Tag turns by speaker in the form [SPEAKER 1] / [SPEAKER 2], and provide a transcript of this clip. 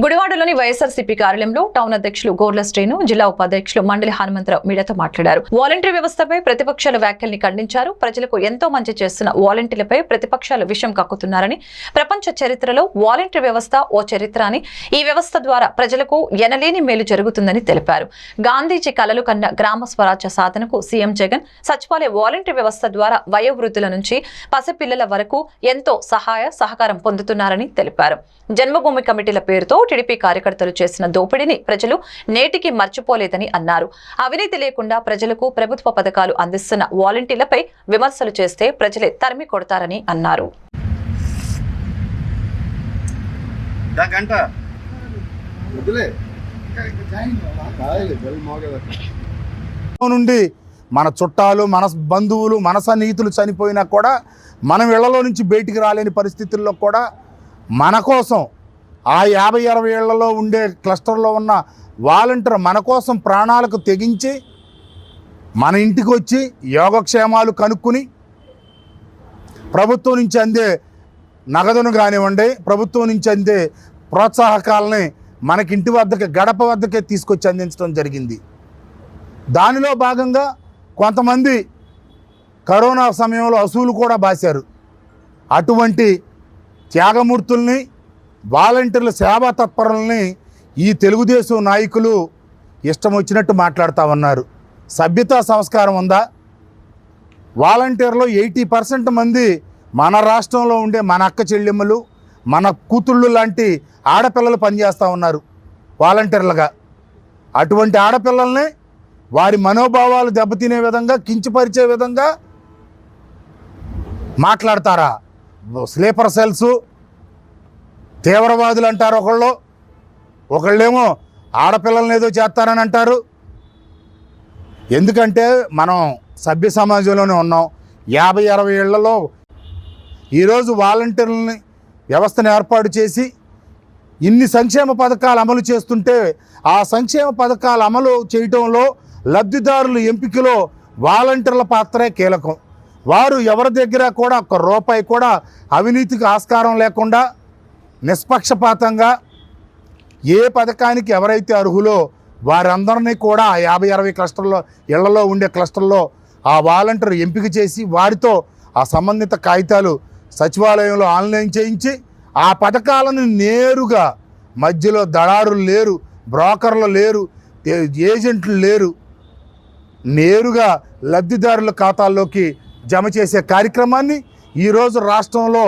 [SPEAKER 1] గుడివాడలోని వైఎస్ఆర్సీపీ కార్యాలయంలో టౌన్ అధ్యక్షులు గోర్ల శ్రీను జిల్లా ఉపాధ్యక్షులు మండలి హనుమంతరావు మీడియాతో మాట్లాడారు. వాలంటరీ వ్యవస్థపై ప్రతిపక్షాల వ్యాఖ్యల్ని ఖండించారు. ప్రజలకు ఎంతో మంచి చేస్తున్న వాలంటీర్లపై ప్రతిపక్షాలు విషం కక్కుతున్నారని ప్రపంచ చరిత్రలో వాలంటీర్ వ్యవస్థ ఓ చరిత్ర అని ఈ వ్యవస్థ ద్వారా ప్రజలకు ఎనలేని మేలు జరుగుతుందని తెలిపారు. గాంధీజీ కలలు కన్న గ్రామ స్వరాజ్య సాధనకు సీఎం జగన్ సచివాలయ వాలంటీర్ వ్యవస్థ ద్వారా వయోవృద్ధుల నుంచి పసిపిల్లల వరకు ఎంతో సహాయ సహకారం పొందుతున్నారని తెలిపారు. జన్మభూమి కమిటీల పేరుతో టీడీపీ కార్యకర్తలు చేసిన దోపిడీని ప్రజలు నేటికి మర్చిపోలేదని అన్నారు. అవినీతి లేకుండా ప్రజలకు ప్రభుత్వ పథకాలు అందిస్తున్న వాలంటీర్లపై విమర్శలు చేస్తే ప్రజలే తరిమి కొడతారని అన్నారు.
[SPEAKER 2] నుండి మన చుట్టాలు మన బంధువులు మన సన్నిహితులు చనిపోయినా కూడా మనం ఇళ్ళలో నుంచి బయటికి రాలేని పరిస్థితుల్లో కూడా మన కోసం ఆ యాభై అరవై ఏళ్ళలో ఉండే క్లస్టర్లో ఉన్న వాలంటీర్ మన కోసం ప్రాణాలకు తెగించి మన ఇంటికి వచ్చి యోగక్షేమాలు కనుక్కుని ప్రభుత్వం నుంచి అందే నగదును కానివ్వండి ప్రభుత్వం నుంచి అందే ప్రోత్సాహకాలని మనకి ఇంటి వద్దకే గడప వద్దకే తీసుకొచ్చి అందించడం జరిగింది. దానిలో భాగంగా కొంతమంది కరోనా సమయంలో అసూలు కూడా బాశారు. అటువంటి త్యాగమూర్తుల్ని వాలంటీర్ల సేవా తత్పరుల్ని ఈ తెలుగుదేశం నాయకులు ఇష్టం వచ్చినట్టు మాట్లాడుతూ ఉన్నారు. సభ్యతా సంస్కారం ఉందా? వాలంటీర్లో ఎయిటీ పర్సెంట్ మంది మన రాష్ట్రంలో ఉండే మన అక్క చెల్లెమ్మలు మన కూతుళ్ళు లాంటి ఆడపిల్లలు పనిచేస్తూ ఉన్నారు వాలంటీర్లుగా. అటువంటి ఆడపిల్లల్ని వారి మనోభావాలు దెబ్బతినే విధంగా కించపరిచే విధంగా మాట్లాడతారా? స్లీపర్ సెల్సు తీవ్రవాదులు అంటారు ఒకళ్ళు. ఒకళ్ళేమో ఆడపిల్లల్ని ఏదో చేస్తారని అంటారు. ఎందుకంటే మనం సభ్య సమాజంలోనే ఉన్నాం. యాభై అరవై ఏళ్ళలో ఈరోజు వాలంటీర్లని వ్యవస్థను ఏర్పాటు చేసి ఇన్ని సంక్షేమ పథకాలు అమలు చేస్తుంటే ఆ సంక్షేమ పథకాలు అమలు చేయటంలో లబ్ధిదారుల ఎంపికలో వాలంటీర్ల పాత్రే కీలకం. వారు ఎవరి దగ్గర కూడా ఒక్క రూపాయి కూడా అవినీతికి ఆస్కారం లేకుండా నిష్పక్షపాతంగా ఏ పథకానికి ఎవరైతే అర్హులో వారందరినీ కూడా ఆ యాభై అరవై క్లస్టర్లో ఇళ్ళలో ఉండే క్లస్టర్లో ఆ వాలంటీర్ ఎంపిక చేసి వారితో ఆ సంబంధిత కాగితాలు సచివాలయంలో ఆన్లైన్ చేయించి ఆ పథకాలను నేరుగా మధ్యలో దళారులు లేరు బ్రోకర్లు లేరు ఏజెంట్లు లేరు నేరుగా లబ్ధిదారుల ఖాతాల్లోకి జమ చేసే కార్యక్రమాన్ని ఈరోజు రాష్ట్రంలో